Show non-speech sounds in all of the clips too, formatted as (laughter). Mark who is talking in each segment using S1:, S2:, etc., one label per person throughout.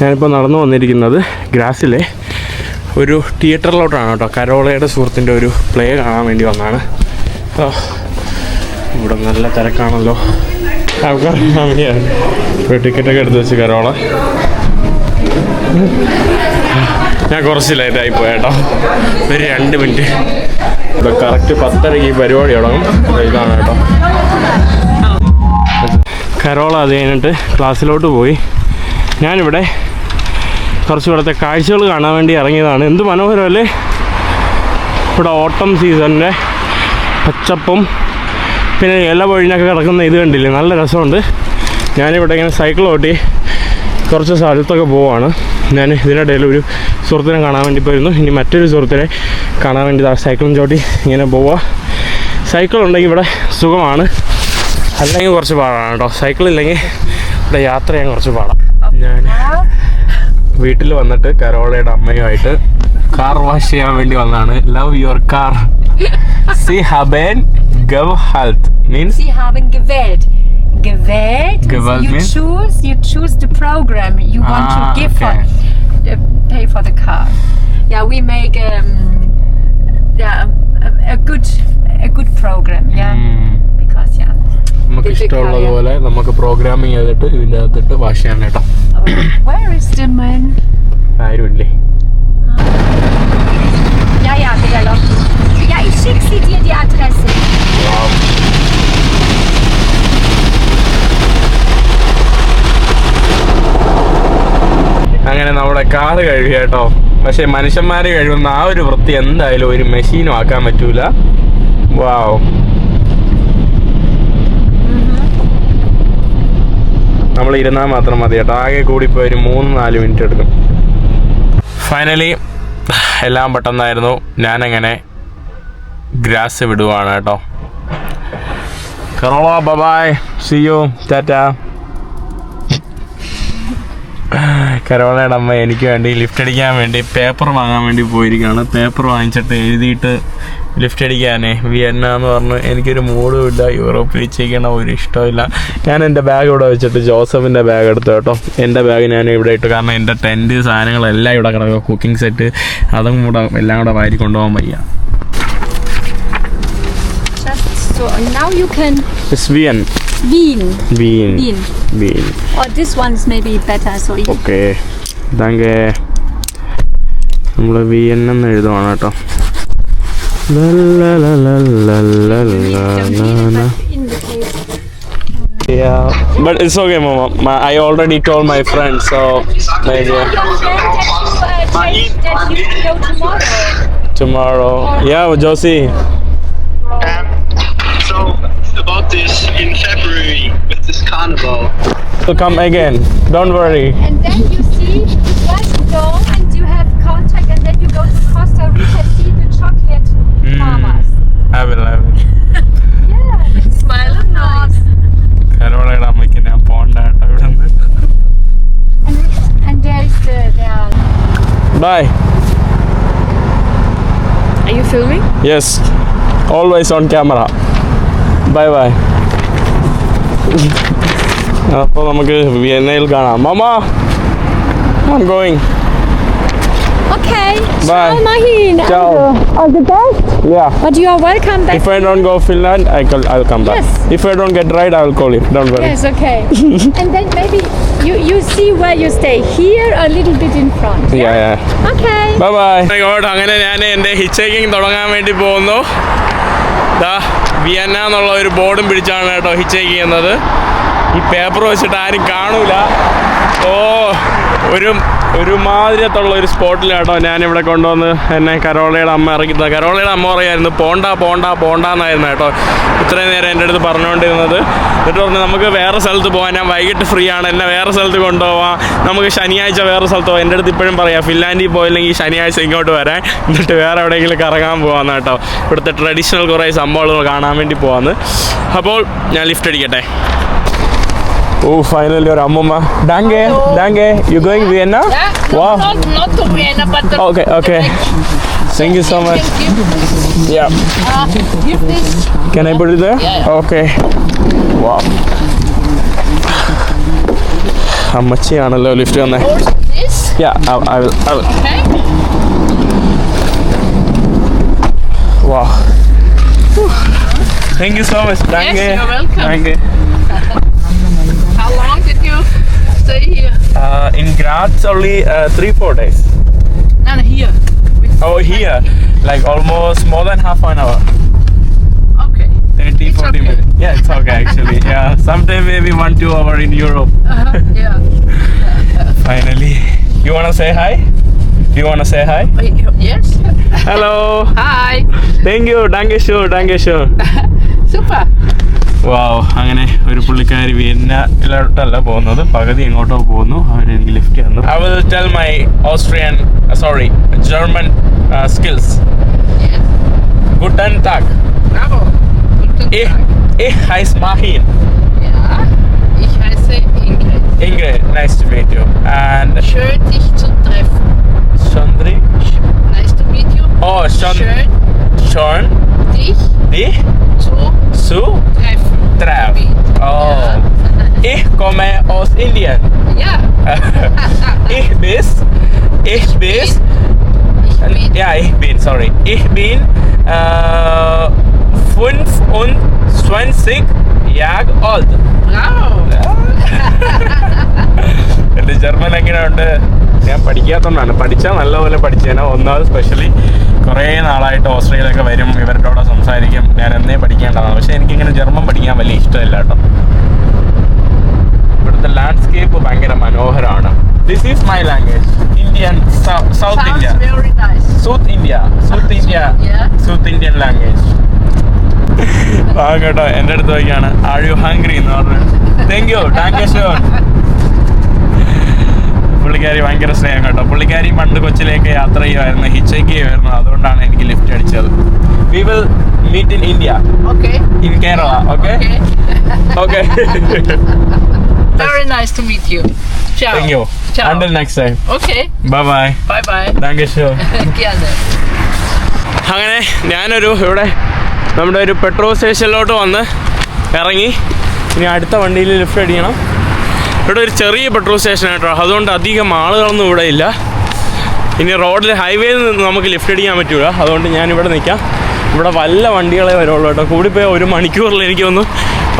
S1: ഞാനിപ്പോൾ നടന്നു വന്നിരിക്കുന്നത് ഗ്രാസിലെ ഒരു തിയേറ്ററിലോട്ടാണ് കേട്ടോ. കരോളയുടെ സുഹൃത്തിന്റെ ഒരു പ്ലേ കാണാൻ വേണ്ടി വന്നാണ്. അപ്പോൾ ഇവിടെ നല്ല തിരക്കാണല്ലോ. ഇപ്പോൾ ടിക്കറ്റൊക്കെ എടുത്ത് വെച്ച് കരോള. ഞാൻ കുറച്ച് ലേറ്റായി പോയി കേട്ടോ. ഒരു രണ്ട് മിനിറ്റ്. ഇവിടെ കറക്റ്റ് പത്തരയ്ക്ക് ഈ പരിപാടി തുടങ്ങും. ഇതാണ് കേട്ടോ. കരോള അത് കഴിഞ്ഞിട്ട് ക്ലാസ്സിലോട്ട് പോയി. ഞാനിവിടെ കുറച്ച് ഇവിടുത്തെ കാഴ്ചകൾ കാണാൻ വേണ്ടി ഇറങ്ങിയതാണ്. എന്ത് മനോഹരമല്ലേ ഇവിടെ ഓട്ടം സീസണിന്റെ പച്ചപ്പും പിന്നെ ഇല പൊഴിഞ്ഞൊക്കെ കിടക്കുന്ന ഇത് കണ്ടില്ലേ? നല്ല രസമുണ്ട്. ഞാനിവിടെ ഇങ്ങനെ സൈക്കിൾ ഓട്ടി കുറച്ച് സ്ഥലത്തൊക്കെ പോവാണ്. ഞാൻ ഇതിനിടയിൽ ഒരു സുഹൃത്തിനെ കാണാൻ വേണ്ടി പോയിരുന്നു. ഇനി മറ്റൊരു സുഹൃത്തിനെ കാണാൻ വേണ്ടി സൈക്കിളും ചോട്ടി ഇങ്ങനെ പോവുക സൈക്കിൾ ഉണ്ടെങ്കിൽ ഇവിടെ സുഖമാണ്. അല്ലെങ്കിൽ കുറച്ച് പാടാണ് കേട്ടോ. സൈക്കിൾ ഇല്ലെങ്കിൽ ഇവിടെ യാത്ര ചെയ്യാൻ കുറച്ച് പാടാം. ഞാൻ വീട്ടിൽ വന്നിട്ട് കരോളയുടെ അമ്മയുമായിട്ട് കാർ വാഷ് ചെയ്യാൻ വേണ്ടി വന്നതാണ് ലവ് യുവർ കാർ സി ഹബേൻ ഗവ് health means
S2: Sie haben gewählt. Gewählt.
S1: Gewählt
S2: you
S1: means?
S2: choose. You choose the program you want
S1: Ah,
S2: to give
S1: okay.
S2: for, uh, pay for the car. Yeah, we make um, yeah a, a good a good program. Yeah, because
S1: നമുക്ക് ഇഷ്ടമുള്ളതുപോലെ നമുക്ക് programming ചെയ്തിട്ട് ഇതിന്റെ അകത്തിട്ട് wash ചെയ്യാൻ കേട്ടോ? ആരുമില്ലേ. അങ്ങനെ നമ്മുടെ car കഴുകി കേട്ടോ. പക്ഷെ മനുഷ്യന്മാര് കഴുകുന്ന ആ ഒരു വൃത്തി എന്തായാലും ഒരു മെഷീനും ആക്കാൻ പറ്റൂല. വാവ് നമ്മൾ ഇരുന്നാൽ മാത്രം മതി കേട്ടോ. ആകെ കൂടിപ്പോയി ഒരു മൂന്ന് നാല് മിനിറ്റ് എടുക്കും. ഫൈനലി എല്ലാം പെട്ടെന്നായിരുന്നു. ഞാനങ്ങനെ ഗ്രാസ് വിടുവാണ് കേട്ടോ. കറോള ബബായ് സിയു ടാറ്റ കരോളയുടെ അമ്മ എനിക്ക് വേണ്ടി ലിഫ്റ്റ് അടിക്കാൻ വേണ്ടി പേപ്പർ വാങ്ങാൻ വേണ്ടി പോയിരിക്കുകയാണ്. പേപ്പർ വാങ്ങിച്ചിട്ട് എഴുതിയിട്ട് ലിഫ്റ്റ് അടിക്കാനേ. വിയന്ന എന്ന് പറഞ്ഞു എനിക്കൊരു മൂഡും ഇല്ല. യൂറോപ്പിൽ ചെയ്യണ ഒരു ഇഷ്ടമില്ല ഞാൻ എന്റെ ബാഗ് ഇവിടെ വെച്ചിട്ട് ജോസഫിന്റെ ബാഗ് എടുത്തു കേട്ടോ. എന്റെ ബാഗ് ഞാൻ ഇവിടെ ഇട്ടു. കാരണം എന്റെ ടെന്റ് സാധനങ്ങളെല്ലാം ഇവിടെ കിടക്കുക കുക്കിംഗ് സെറ്റ് അതും കൂടെ എല്ലാം കൂടെ വാരി കൊണ്ടുപോകാൻ വയ്യ.
S2: So. Now you can
S1: It's വിയൻ
S2: Wien.
S1: Wien
S2: Wien.
S1: Wien
S2: Or this one's maybe better. So you
S1: okay thank നമ്മൾ വി എൻ എന്ന് എഴുതുവാണ് കേട്ടോ Yeah, but it's okay, Mama. My, I already told my friend, so maybe
S2: that you go tomorrow.
S1: tomorrow. Yeah, Josie.
S3: with this carnival.
S1: To come again. Don't worry.
S2: And then you see, first you go and you have contact, and then you go to Costa Rica, see the chocolate farmers.
S1: I will, I will. (laughs)
S2: Yeah, smile and nod.
S1: കരോളയുടെ അമ്മയ്ക്ക് ഞാൻ പോണ്ട കേട്ടോ ഇവിടെ നിന്ന്
S2: And, and there is the, there.
S1: Bye
S2: Are you filming?
S1: Yes always on camera bye bye അപ്പോൾ നമുക്ക് വിയന്നയിൽ കാണാം mama I'm going
S2: Okay.
S1: Bye.
S2: Ciao, Mahin.
S1: Ciao.
S2: Also, all the best.
S1: Yeah.
S2: But you are welcome back.
S1: If I don't go Finland, I will, I'll come back.
S2: Yes.
S1: If I don't get right, I will call you. Don't worry.
S2: Yes, okay. (laughs) and then maybe you, you see where you stay. Here or a little bit in front.
S1: Yeah, yeah.
S2: Okay.
S1: Bye bye അങ്ങനെ ഞാൻ എൻ്റെ ഹിച്ചേക്കിങ് തുടങ്ങാൻ വേണ്ടി പോകുന്നു ദാ Vienna എന്നുള്ള ഒരു ബോർഡും പിടിച്ചാണ് കേട്ടോ ഹിച്ച് ചെയ്യുന്നത്. ഈ പേപ്പർ വെച്ചിട്ട് ആരും കാണൂല. ഓ ഒരു ഒരു മാതിരത്തുള്ള ഒരു സ്പോട്ടിലാട്ടോ ഞാനിവിടെ കൊണ്ടുവന്ന് എന്നെ കരോളയുടെ അമ്മ ഇറക്കുന്നത് കരോളയുടെ അമ്മ പറയായിരുന്നു പോണ്ട പോണ്ട പോണ്ട എന്നായിരുന്നു കേട്ടോ. ഇത്രയും നേരം എന്റെ അടുത്ത് പറഞ്ഞുകൊണ്ടിരുന്നത്. എന്നിട്ട് പറഞ്ഞു നമുക്ക് വേറെ സ്ഥലത്ത് പോകാൻ ഞാൻ വൈകിട്ട് ഫ്രീ ആണ്. എന്നെ വേറെ സ്ഥലത്ത് കൊണ്ടുപോവാം. നമുക്ക് ശനിയാഴ്ച വേറെ സ്ഥലത്ത് പോകാം എന്റെ അടുത്ത് ഇപ്പോഴും പറയാം ഫിൻലാൻഡിൽ പോയില്ലെങ്കിൽ ശനിയാഴ്ച ഇങ്ങോട്ട് വരാൻ. എന്നിട്ട് വേറെ എവിടെയെങ്കിലും കറങ്ങാൻ പോകാമെന്ന് കേട്ടോ. ഇവിടുത്തെ ട്രഡീഷണൽ കുറേ സംഭവങ്ങൾ കാണാൻ വേണ്ടി പോകാമെന്ന് അപ്പോൾ ഞാൻ ലിഫ്റ്റ് അടിക്കട്ടെ. ഓ ഫൈനലി ഒരു അമ്മമ്മ Dange Dange you going Vienna വാ
S4: Not, not to Vienna, but the
S1: okay okay thank you so much yeah
S4: uh, give this.
S1: Can I put it there?
S4: Yeah,
S1: Okay. Wow. അമ്മച്ചിയാണല്ലോ lift വന്നേ
S4: Hold this.
S1: Yeah I will I will
S4: Okay.
S1: വാ thank you so much thank
S4: Yes, you're welcome. Thank you (laughs) stay here?
S1: Uh, in Graz, only uh, three, four days.
S4: No, no, here.
S1: Oh, here. Like almost more than half an hour.
S4: Okay.
S1: 30,
S4: it's
S1: 40
S4: okay.
S1: minutes. Yeah, it's okay actually. (laughs) yeah, sometime maybe one, two hour in Europe.
S4: Uh-huh. (laughs) Yeah.
S1: Finally. You wanna say hi? You wanna say hi?
S4: Yes.
S1: Hello. (laughs)
S4: hi.
S1: Thank you. Danke schön. Danke schön.
S4: Super.
S1: Wow അങ്ങനെ ഒരു പുള്ളിക്കാരി വിയന്നയിലോട്ടല്ല പോകുന്നത് പകുതി എങ്ങോട്ടോ പോകുന്നു അവരെനിക്ക് lift തന്നു I will tell my Austrian sorry German skills
S4: Yes.
S1: Good Tak
S4: Bravo. Guten
S1: Ich, heiße Mahin.
S4: Ja. Ich heiße Ingrid.
S1: Ingrid, nice to meet you. And
S4: Schön, dich zu treffen.
S1: Chandri.
S4: Nice to meet you.
S1: Oh, Chan-
S4: Schön,
S1: Sean.
S4: dich
S1: Dich.
S4: zu
S1: Su.
S4: treffen.
S1: Trav. Oh. Ich komme aus Indien.
S4: Ja.
S1: Ich bin. Ich bin.
S4: Ich bin.
S1: Ja, ich bin, sorry. Ich bin äh, 25 Jahre alt.
S4: Bravo.
S1: എൻ്റെ German എങ്ങനെയുണ്ട് ഞാൻ പഠിക്കാത്തതുകൊണ്ടാണ് പഠിച്ചാൽ നല്ലപോലെ പഠിച്ചേനെ ഒന്നാമത് specially കുറേ നാളായിട്ട് ഓസ്ട്രേലിയയിലൊക്കെ വരും. ഇവരുടെ കൂടെ സംസാരിക്കും. ഞാൻ എന്നേ പഠിക്കേണ്ടതാണ്. പക്ഷേ എനിക്കിങ്ങനെ ജർമ്മൻ പഠിക്കാൻ വലിയ ഇഷ്ടമില്ല കേട്ടോ. ഇവിടുത്തെ ലാൻഡ്സ്കേപ്പ് ഭയങ്കര മനോഹരമാണ്. This is my
S4: language Indian South
S1: India. South India South
S4: India.
S1: South Indian language ആ കേട്ടോ. എന്റെ അടുത്ത് നോക്കിയാണ്. ആർ യു ഹംഗ്രി എന്ന് പറഞ്ഞു. Thank you thank you sure പുള്ളിക്കാരി ഭയങ്കര സ്നേഹം കേട്ടോ പുള്ളിക്കാരി പണ്ട് കൊച്ചിലേക്ക് യാത്ര ചെയ്യുമായിരുന്നു ഹിച്ചയ്ക്ക് ചെയ്യുമായിരുന്നു അതുകൊണ്ടാണ് എനിക്ക് ലിഫ്റ്റ് അടിച്ചത് we will meet in India
S4: okay
S1: in Kerala
S4: okay.
S1: Okay
S4: Very nice to meet you. Ciao.
S1: Thank you
S4: Ciao.
S1: Until next time
S4: Okay.
S1: Bye
S4: bye Bye
S1: bye. Thank you
S4: so.
S1: അങ്ങനെ ഞാനൊരു ഇവിടെ നമ്മുടെ ഒരു petrol സ്റ്റേഷനിലോട്ട് വന്ന് ഇറങ്ങി ഇനി അടുത്ത വണ്ടിയിൽ ലിഫ്റ്റ് അടിക്കണം ഇവിടെ ഒരു ചെറിയ പെട്രോൾ സ്റ്റേഷൻ കേട്ടോ. അതുകൊണ്ട് അധികം ആളുകളൊന്നും ഇവിടെ ഇല്ല. ഇനി റോഡിൽ ഹൈവേയിൽ നിന്ന് നമുക്ക് ലിഫ്റ്റ് അടിക്കാൻ പറ്റൂല. അതുകൊണ്ട് ഞാൻ ഇവിടെ നിൽക്കാം. ഇവിടെ വല്ല വണ്ടികളെ വരുള്ളൂ കേട്ടോ. കൂടിപ്പോയ ഒരു മണിക്കൂറിൽ എനിക്ക് ഒന്ന്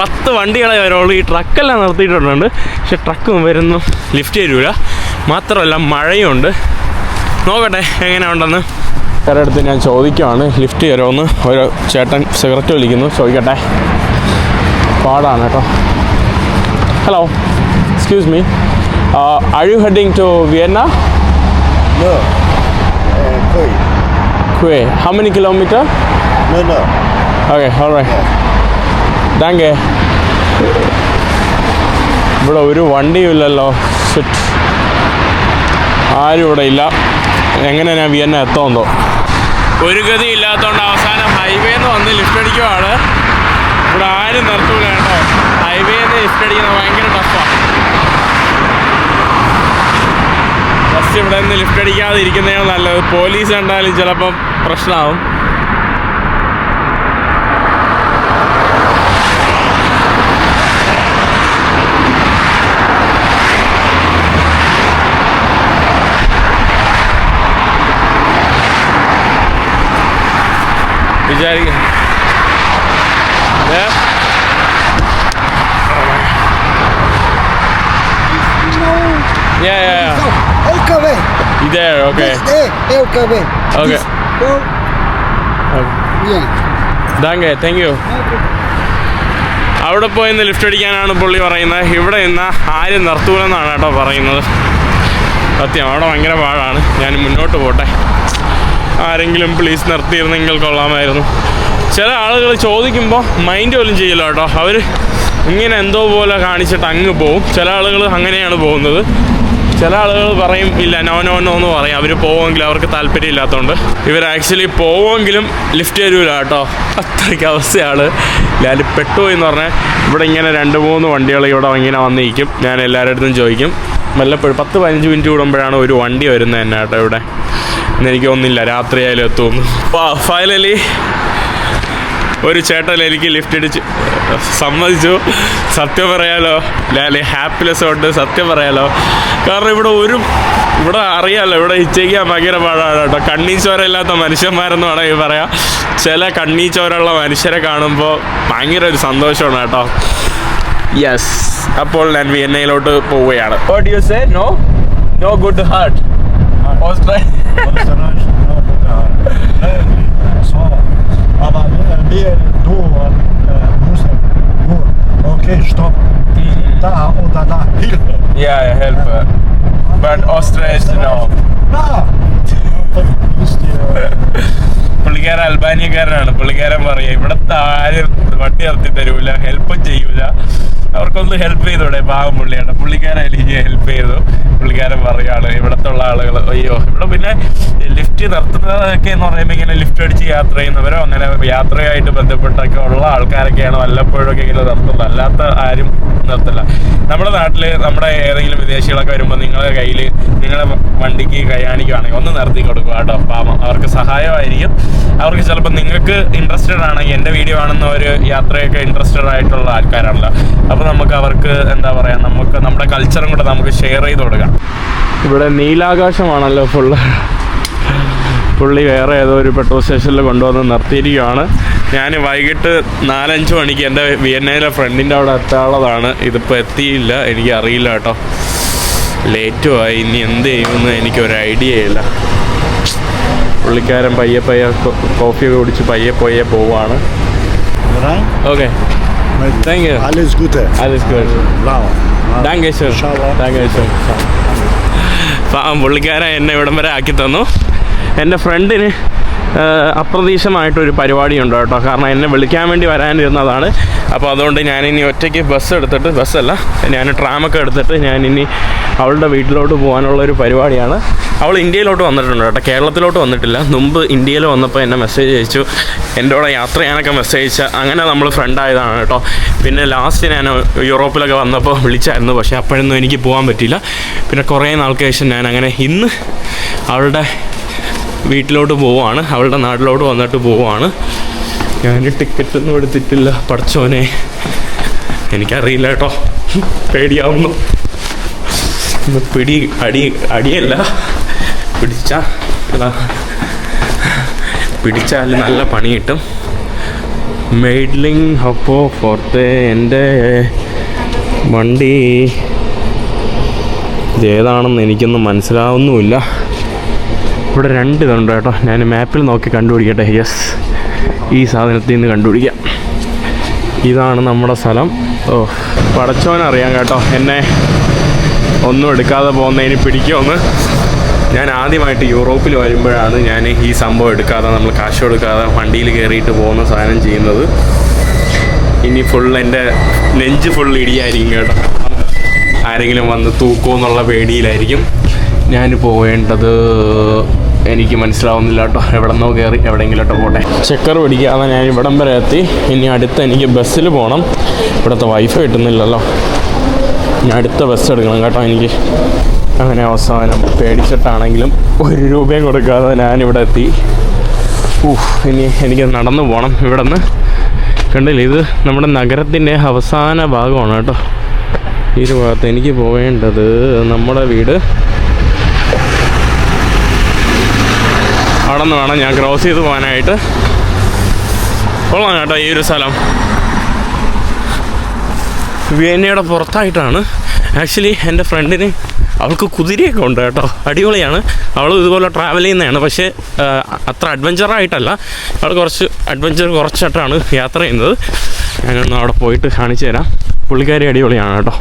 S1: പത്ത് വണ്ടികളെ വരുള്ളൂ. ഈ ട്രക്കെല്ലാം നിർത്തിയിട്ടുണ്ട് പക്ഷെ ട്രക്ക് വരുന്നു. ലിഫ്റ്റ് തരൂല. മാത്രമല്ല മഴയുണ്ട്. നോക്കട്ടെ എങ്ങനെ ഉണ്ടെന്ന്. വേറെ അടുത്ത് ഞാൻ ചോദിക്കുവാണ്. ലിഫ്റ്റ് തരുമെന്ന്. ഒരു ചേട്ടൻ സിഗരറ്റ് വലിക്കുന്നു ചോദിക്കട്ടെ. പാടാണ് കേട്ടോ. Hello. Excuse me are you heading to Vienna
S5: No. Uh, Koi.
S1: Quay how many kilometer
S5: No, no.
S1: Okay alright thank ഇവിടെ ഒരു വണ്ടിയും ഇല്ലല്ലോ. Shit. ആരും ഇവിടെ ഇല്ല. എങ്ങനെ ഞാൻ വിയന്ന എത്തുമെന്നോ ഒരു ഗതി ഇല്ലാത്തതുകൊണ്ട് അവസാനം ഹൈവേന്ന് വന്ന്. ലിഫ്റ്റ് അടിക്കുവാണ് ഇവിടെ ആരും നിർത്തൂല കേട്ടോ. ഹൈവേന്ന് ലിഫ്റ്റ് അടിക്കുന്നത് ഭയങ്കര ടഫാണ് ഫസ്റ്റ് ഇവിടെ നിന്ന് ലിഫ്റ്റ് അടിക്കാതെ ഇരിക്കുന്നതാണ് നല്ലത്. പോലീസ് കണ്ടാലും ചിലപ്പം പ്രശ്നമാവും വിചാരിക്കും Yeah, yeah, yeah.
S5: El You
S1: There, okay.
S5: This, Eh, El KB.
S1: Okay.
S5: This,
S1: Oh,
S5: Yeah.
S1: Danke, thank you. അവിടെ പോയി ഇന്ന് ലിഫ്റ്റ് അടിക്കാനാണ് പുള്ളി പറയുന്നത്. ഇവിടെ നിന്ന് ആരും നിർത്തൂലെന്നാണ് കേട്ടോ പറയുന്നത്. സത്യം അവിടെ ഭയങ്കര പാടാണ്. ഞാൻ മുന്നോട്ട് പോട്ടെ. ആരെങ്കിലും പ്ലീസ് നിർത്തിയിരുന്നെങ്കിൽ കൊള്ളാമായിരുന്നു. ചില ആളുകൾ ചോദിക്കുമ്പോൾ മൈൻഡ് പോലും ചെയ്യില്ല കേട്ടോ. അവർ ഇങ്ങനെ എന്തോ പോലെ കാണിച്ചിട്ട് അങ്ങ് പോവും. ചില ആളുകൾ അങ്ങനെയാണ് പോകുന്നത്. ചില ആളുകൾ പറയും ഇല്ല നോ നോ നോ എന്ന് പറയും. അവർ പോവുമെങ്കിൽ അവർക്ക് താല്പര്യം ഇല്ലാത്തതുകൊണ്ട് ഇവർ ആക്ച്വലി പോവുമെങ്കിലും ലിഫ്റ്റ് തരൂല കേട്ടോ. അത്രയ്ക്ക് അവസ്ഥയാണ്. ഞാൻ പെട്ടുപോയി എന്ന് പറഞ്ഞാൽ ഇവിടെ ഇങ്ങനെ രണ്ട് മൂന്ന് വണ്ടികൾ ഇവിടെ ഇങ്ങനെ വന്നിരിക്കും. ഞാൻ എല്ലാവരുടെ അടുത്തും ചോദിക്കും. വല്ലപ്പോഴും പത്ത് പതിനഞ്ച് മിനിറ്റ് കൂടുമ്പോഴാണ് ഒരു വണ്ടി വരുന്നത് തന്നെ കേട്ടോ ഇവിടെ. എനിക്ക് ഒന്നില്ല രാത്രിയായാലും എത്തുമെന്ന്. ഫൈനലി ഒരു ചേട്ടൻ എനിക്ക് ലിഫ്റ്റ് അടിച്ച് സമ്മതിച്ചു. സത്യം പറയാലോ അല്ലെ ഹാപ്പിനെസ് കൊണ്ട് സത്യം പറയാലോ. കാരണം ഇവിടെ ഒരു ഇവിടെ അറിയാലോ ഇവിടെ ഇച്ചയ്ക്കാൻ ഭയങ്കര പാടാണ് കേട്ടോ. കണ്ണീച്ചോരയില്ലാത്ത മനുഷ്യന്മാരെന്ന് വേണമെങ്കിൽ പറയാം. ചില കണ്ണീച്ചോരുള്ള മനുഷ്യരെ കാണുമ്പോൾ ഭയങ്കര ഒരു സന്തോഷമാണ് കേട്ടോ. യെസ് അപ്പോൾ ഞാൻ വിയന്നയിലോട്ട് പോവുകയാണ്. What you say no no good heart Australia
S5: Österreich, ja, ja. Nee, so. Aber äh, wir, du äh, musst nur, okay, stopp. Da oder da, Hilfe.
S1: Yeah, yeah, help. But Australia, no.
S5: Dir,
S1: പുള്ളിക്കാരൻ അൽബാനിയക്കാരനാണ് പുള്ളിക്കാരൻ പറയാ ഇവിടത്തെ ആരും വണ്ടി നിർത്തി തരൂല ഹെൽപ്പും ചെയ്യൂല അവർക്കൊന്ന് help ചെയ്തൂടെ? പാവം പുള്ളിയാണ്. പുള്ളിക്കാരായാലും ഇനി ഹെൽപ്പ് ചെയ്തു. പുള്ളിക്കാരൻ പറയുകയാണ് ഇവിടത്തെ ഉള്ള ആളുകൾ അയ്യോ ഇവിടെ പിന്നെ ലിഫ്റ്റ് നിർത്തുന്നതൊക്കെ എന്ന് പറയുമ്പോൾ ഇങ്ങനെ ലിഫ്റ്റ് അടിച്ച് യാത്ര ചെയ്യുന്നവരോ അങ്ങനെ യാത്രയായിട്ട് ബന്ധപ്പെട്ടൊക്കെ ഉള്ള ആൾക്കാരൊക്കെയാണ് വല്ലപ്പോഴും ഒക്കെ ഇങ്ങനെ നിർത്തുന്നത്. അല്ലാത്ത ആരും നിർത്തില്ല. നമ്മുടെ നാട്ടിൽ നമ്മുടെ ഏതെങ്കിലും വിദേശികളൊക്കെ വരുമ്പോൾ നിങ്ങളുടെ കയ്യിൽ നിങ്ങളുടെ വണ്ടിക്ക് കൈയാണിക്കുകയാണെങ്കിൽ ഒന്ന് നിർത്തി കൊടുക്കുക കേട്ടോ പാവം. അവർക്ക് സഹായമായിരിക്കും. അവർക്ക് ചിലപ്പോൾ നിങ്ങൾക്ക് ഇൻട്രസ്റ്റഡ് ആണെങ്കിൽ എന്റെ വീഡിയോ കാണുന്ന ഒരു യാത്രയൊക്കെ ഇൻട്രസ്റ്റഡ് ആയിട്ടുള്ള ആൾക്കാരാണല്ലോ. അപ്പോൾ നമുക്ക് അവർക്ക് എന്താ പറയുക നമുക്ക് നമ്മുടെ കൾച്ചറും കൂടെ നമുക്ക് ഷെയർ ചെയ്ത് കൊടുക്കാം. ഇവിടെ നീലാകാശമാണല്ലോ ഫുള്ള് പുള്ളി വേറെ ഏതോ ഒരു പെട്രോൾ സ്റ്റേഷനിൽ കൊണ്ടുവന്ന് നിർത്തിയിരിക്കുകയാണ്. ഞാൻ വൈകിട്ട് നാലഞ്ച് മണിക്ക് എന്റെ വിയന്നയിലെ ഫ്രണ്ടിന്റെ അവിടെ എത്താനുള്ളതാണ്. ഇതിപ്പോൾ എത്തിയില്ല എനിക്ക് അറിയില്ല കേട്ടോ. ലേറ്റും ആയി ഇനി എന്ത് ചെയ്യുമെന്ന് എനിക്കൊരു ഐഡിയ ഇല്ല. പുള്ളിക്കാരൻ പയ്യെ പയ്യെ കോഫിയൊക്കെ കുടിച്ച് പയ്യെ പയ്യെ പോവാണ്? Okay
S5: Mit
S1: Thank you.
S5: Alles Gute.
S1: alles gut
S5: Blau.
S1: Danke schön.
S5: Ciao.
S1: Danke schön. പാവം പുള്ളിക്കാരൻ എന്നെ ഇവിടം വരെ ആക്കി തന്നു എന്റെ ഫ്രണ്ടിന് അപ്രതീക്ഷിതമായിട്ടൊരു പരിപാടിയുണ്ട് കേട്ടോ കാരണം എന്നെ വിളിക്കാൻ വേണ്ടി വരാനിരുന്നതാണ് അപ്പോൾ അതുകൊണ്ട് ഞാനിനി ഒറ്റയ്ക്ക് ബസ് എടുത്തിട്ട് ബസ്സല്ല ഞാൻ ട്രാമൊക്കെ എടുത്തിട്ട് ഞാനിനി അവളുടെ വീട്ടിലോട്ട് പോകാനുള്ള ഒരു പരിപാടിയാണ് അവൾ ഇന്ത്യയിലോട്ട് വന്നിട്ടുണ്ട് കേട്ടോ. കേരളത്തിലോട്ട് വന്നിട്ടില്ല. മുമ്പ് ഇന്ത്യയിൽ വന്നപ്പോൾ എന്നെ മെസ്സേജ് അയച്ചു. എന്റെ കൂടെ യാത്ര ചെയ്യാനൊക്കെ മെസ്സേജ് അയച്ച. അങ്ങനെ നമ്മൾ ഫ്രണ്ട് ആയതാണ് കേട്ടോ. പിന്നെ ലാസ്റ്റ് ഞാൻ യൂറോപ്പിലൊക്കെ വന്നപ്പോൾ വിളിച്ചായിരുന്നു. പക്ഷേ അപ്പോഴൊന്നും എനിക്ക് പോകാൻ പറ്റിയില്ല. പിന്നെ കുറേ നാൾക്ക് ശേഷം ഞാൻ അങ്ങനെ ഇന്ന് അവളുടെ വീട്ടിലോട്ട് പോവുകയാണ്. അവളുടെ നാട്ടിലോട്ട് വന്നിട്ട് പോവുകയാണ്. ഞാൻ ടിക്കറ്റൊന്നും എടുത്തിട്ടില്ല. പഠിച്ചോനെ എനിക്കറിയില്ല കേട്ടോ. പേടിയാവുന്നു. പിടി അടി അടിയല്ല. പിടിച്ച. പിടിച്ചാൽ നല്ല പണി കിട്ടും. മെയ്ഡ്ലിങ് അപ്പോ ഫോർത്തെ എന്റെ വണ്ടി. ഇതേതാണെന്ന് എനിക്കൊന്നും മനസ്സിലാവുന്നുമില്ല. ഇവിടെ രണ്ട് ഇതുണ്ട് കേട്ടോ. ഞാൻ മാപ്പിൽ നോക്കി കണ്ടുപിടിക്കട്ടെ. യെസ് ഈ സാധനത്തിൽ നിന്ന് കണ്ടുപിടിക്കാം. ഇതാണ് നമ്മുടെ സ്ഥലം. ഓ പടച്ചോനറിയാം കേട്ടോ. എന്നെ ഒന്നും എടുക്കാതെ പോകുന്നതിന് പിടിക്കുമെന്ന് ഞാൻ ആദ്യമായിട്ട് യൂറോപ്പിൽ വരുമ്പോഴാണ് ഞാൻ ഈ സംഭവം എടുക്കാതെ നമ്മൾ കാശ് കൊടുക്കാതെ വണ്ടിയിൽ കയറിയിട്ട് പോകുന്ന സാധനം ചെയ്യുന്നത്. ഇനി ഫുൾ എന്റെ നെഞ്ച് ഫുൾ ഇടിയായിരിക്കും കേട്ടോ. ആരെങ്കിലും വന്ന് തൂക്കുമെന്നുള്ള പേടിയിലായിരിക്കും. ഞാൻ പോകേണ്ടത് എനിക്ക് മനസ്സിലാവുന്നില്ല കേട്ടോ. എവിടെന്നോ കയറി എവിടെയെങ്കിലോട്ടോ പോട്ടെ. ചെക്കർ പിടിക്കാതെ ഞാൻ ഇവിടം വരെ എത്തി. ഇനി അടുത്ത് എനിക്ക് ബസ്സിൽ പോകണം. ഇവിടുത്തെ വൈഫ് കിട്ടുന്നില്ലല്ലോ. ഞാൻ അടുത്ത ബസ് എടുക്കണം കേട്ടോ. എനിക്ക് അങ്ങനെ അവസാനം പേടിച്ചിട്ടാണെങ്കിലും ഒരു രൂപയും കൊടുക്കാതെ ഞാനിവിടെ എത്തി. ഊഹ് ഇനി എനിക്ക് നടന്നു പോകണം ഇവിടെ നിന്ന് കണ്ടില്ല ഇത് നമ്മുടെ നഗരത്തിന്റെ അവസാന ഭാഗമാണ് കേട്ടോ. ഈ ഒരു ഭാഗത്ത് എനിക്ക് പോവേണ്ടത് നമ്മുടെ വീട്. അവിടെ നിന്ന് വേണം ഞാൻ ക്രോസ് ചെയ്ത് പോകാനായിട്ട്. കൊള്ളാം കേട്ടോ ഈ ഒരു സ്ഥലം. വിയന്നയുടെ പുറത്തായിട്ടാണ്. ആക്ച്വലി എന്റെ ഫ്രണ്ടിന് അവൾക്ക് കുതിരയൊക്കെ ഉണ്ട് കേട്ടോ. അടിപൊളിയാണ്. അവൾ ഇതുപോലെ ട്രാവൽ ചെയ്യുന്നതാണ്. പക്ഷേ അത്ര അഡ്വഞ്ചറായിട്ടല്ല അവൾ കുറച്ച് അഡ്വഞ്ചർ കുറച്ചായിട്ടാണ് യാത്ര ചെയ്യുന്നത്. ഞാനൊന്ന് അവിടെ പോയിട്ട് കാണിച്ചു തരാം. പുള്ളിക്കാരി അടിപൊളിയാണ് കേട്ടോ.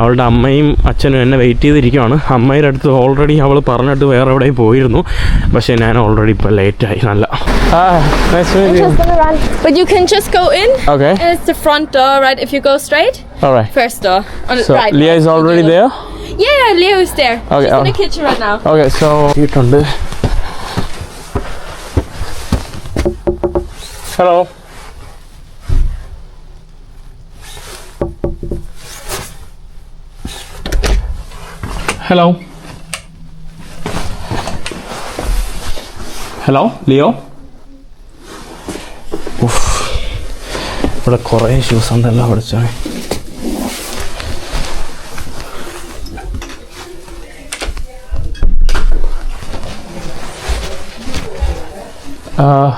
S1: അവളുടെ അമ്മയും അച്ഛനും എന്നെ വെയിറ്റ് ചെയ്തിരിക്കുകയാണ് അമ്മയുടെ അടുത്ത് ഓൾറെഡി അവൾ പറഞ്ഞിട്ട് വേറെ എവിടെയും പോയിരുന്നു. പക്ഷേ ഞാൻ ഓൾറെഡി ഇപ്പൊ ഇപ്പം ലേറ്റായി നല്ല ഹലോ ഹലോ ഹലോ ലിയോ ഇവിടെ കുറേ ഷൂസ് ഉണ്ടല്ലോ പഠിച്ചോ?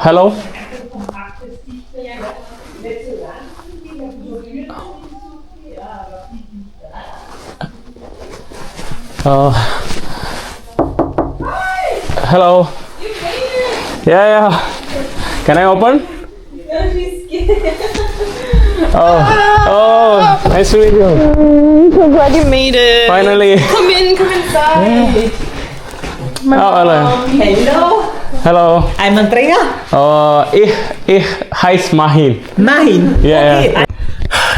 S1: Hello Hello. Yeah, yeah. Can I open? Oh, oh, nice to meet you.
S4: So glad you made it.
S1: Finally.
S4: Come in, come inside.
S1: My Oh, hello.
S6: Hello,
S1: Hello.
S6: I'm Andrea.
S1: Uh, ich, ich heiße Mahin.
S6: Mahin.
S1: Yeah,
S6: okay.
S1: yeah.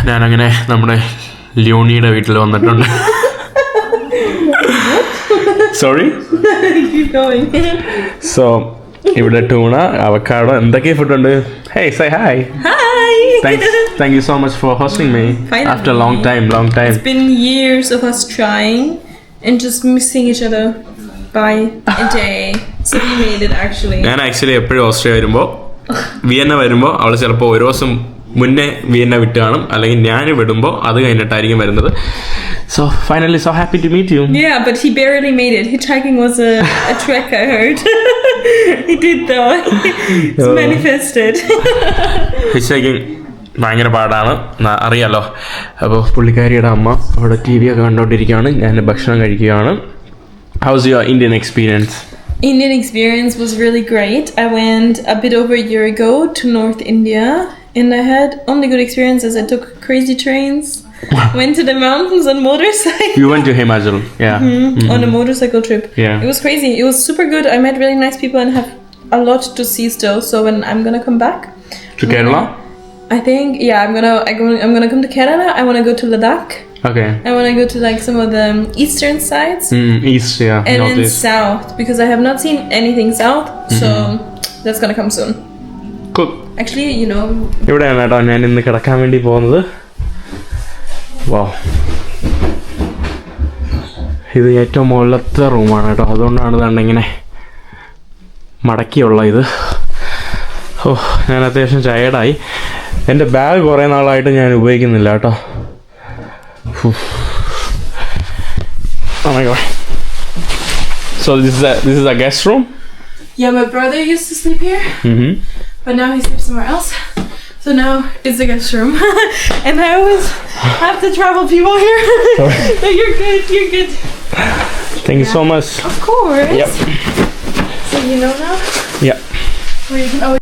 S1: ഞാനങ്ങനെ നമ്മുടെ ലിയോണിയുടെ വീട്ടിൽ വന്നിട്ടുണ്ട് sorry. So ഇവിടെ tuna avocado എന്തൊക്കെ food ഉണ്ട് hey psi hi
S4: Hi.
S1: thank thank you so much for hosting me
S4: Finally.
S1: After long time long time
S4: It's been years of us trying and just missing each other by a day. So we made it actually.
S1: ഞാൻ actually എപ്പോഴും Australia വരുമ്പോൾ Vienna വരുമ്പോൾ അവൾ ചിലപ്പോൾ ഒരു ദിവസം മുന്നേ Vienna വിട്ട് കാണും അല്ലെങ്കിൽ ഞാൻ വിടുമ്പോൾ അത് കഴിഞ്ഞിട്ടായിരിക്കും വരുന്നത് so finally so happy to meet you
S4: Yeah, but he barely made it. Hitchhiking was a, a trek, I heard. (laughs) he did though. It's manifested. (laughs)
S1: Hitchhiking ഭയങ്കര പാടാണ് അറിയാലോ അപ്പോൾ പുള്ളിക്കാരിയുടെ അമ്മ അവിടെ ടി വി ഒക്കെ കണ്ടുകൊണ്ടിരിക്കുകയാണ് ഞാൻ ഭക്ഷണം കഴിക്കുകയാണ് how's your Indian experience
S4: Indian experience was really great. I went a bit over a year ago to North India and I had only good experiences. I took crazy trains, went to the mountains on motorcycle.
S1: You went to Himachal, yeah, mm-hmm. Mm-hmm.
S4: on a motorcycle trip.
S1: Yeah,
S4: it was crazy. It was super good. I met really nice people and have a lot to see still. So when I'm gonna come back
S1: to I'm Kerala, gonna,
S4: I think yeah, I'm gonna I'm gonna come to Kerala. I wanna go to Ladakh.
S1: Okay.
S4: I want to go to like some of the um, eastern sides.
S1: Mm,
S4: east,
S1: yeah.
S4: And
S1: then
S4: south because I have not seen anything south, mm-hmm. so that's gonna come soon. Actually, you know,
S1: ഇവിടെയാണ് കേട്ടോ ഞാൻ ഇന്ന് കിടക്കാൻ വേണ്ടി പോകുന്നത്. വാ ഇത് ഏറ്റവും മുകളിലത്തെ റൂമാണ് കേട്ടോ. അതുകൊണ്ടാണ് ഇതാണ്ട് ഇങ്ങനെ മടക്കിയുള്ള ഇത്. ഓ ഞാൻ അത്യാവശ്യം ടയേർഡായി എന്റെ ബാഗ് കുറേ നാളായിട്ട് ഞാൻ ഉപയോഗിക്കുന്നില്ല കേട്ടോ. So this this is a guest room
S4: yeah, my brother used to sleep here, But now he sleeps somewhere else. So now it's the guest room, (laughs) and I always have to travel people here. But (laughs) you're good. You're good.
S1: Thank yeah. you so much.
S4: Of course.
S1: Yep.
S4: So you know now.
S1: Yep.
S4: Where you can always.